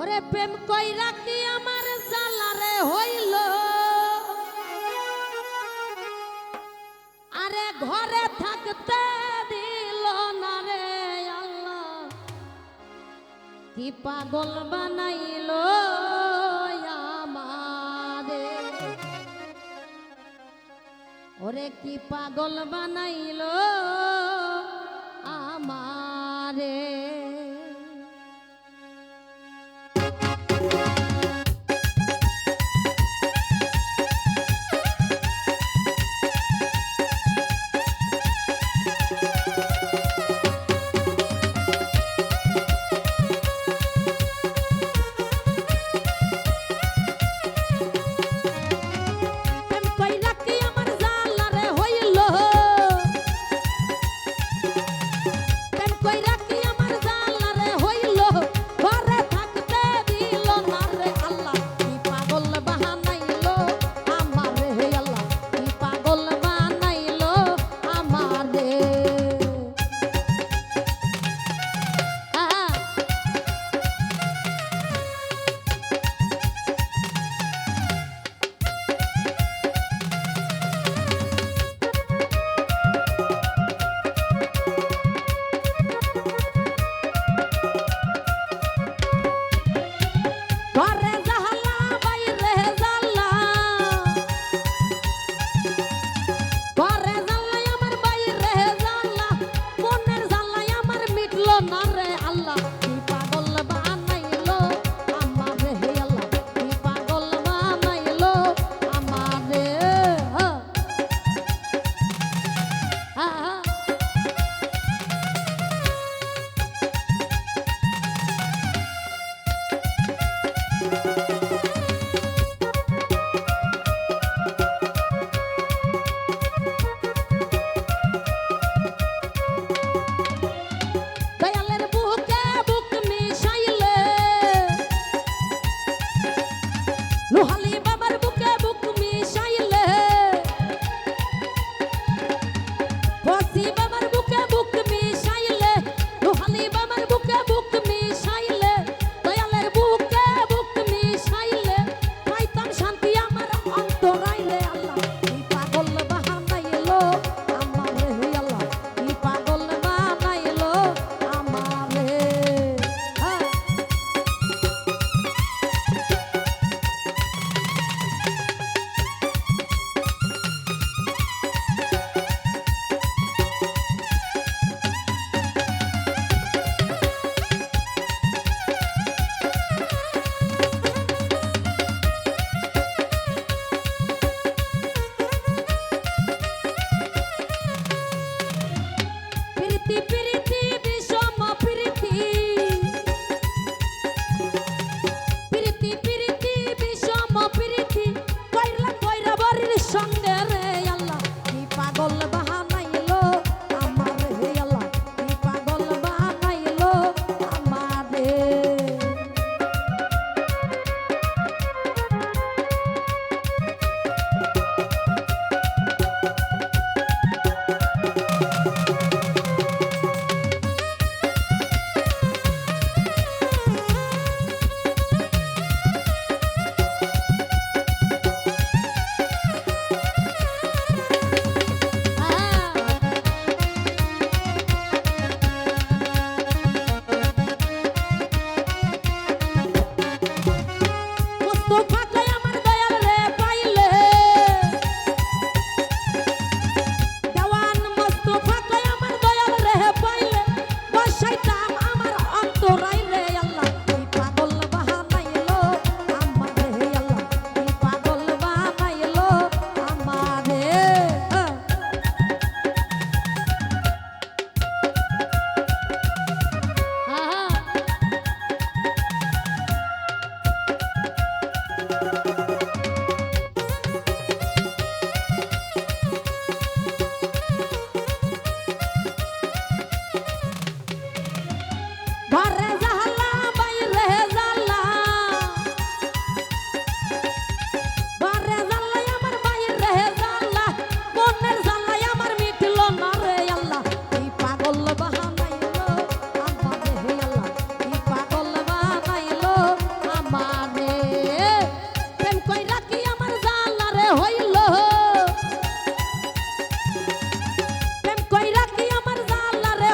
ওরে প্রেম কইরা কি আমার জালারে হইল? আরে ঘরে থাকতে দিল না রে আল্লাহ। কি পাগল বানাইল আমারে? ওরে কি পাগল বানাইলো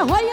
হইল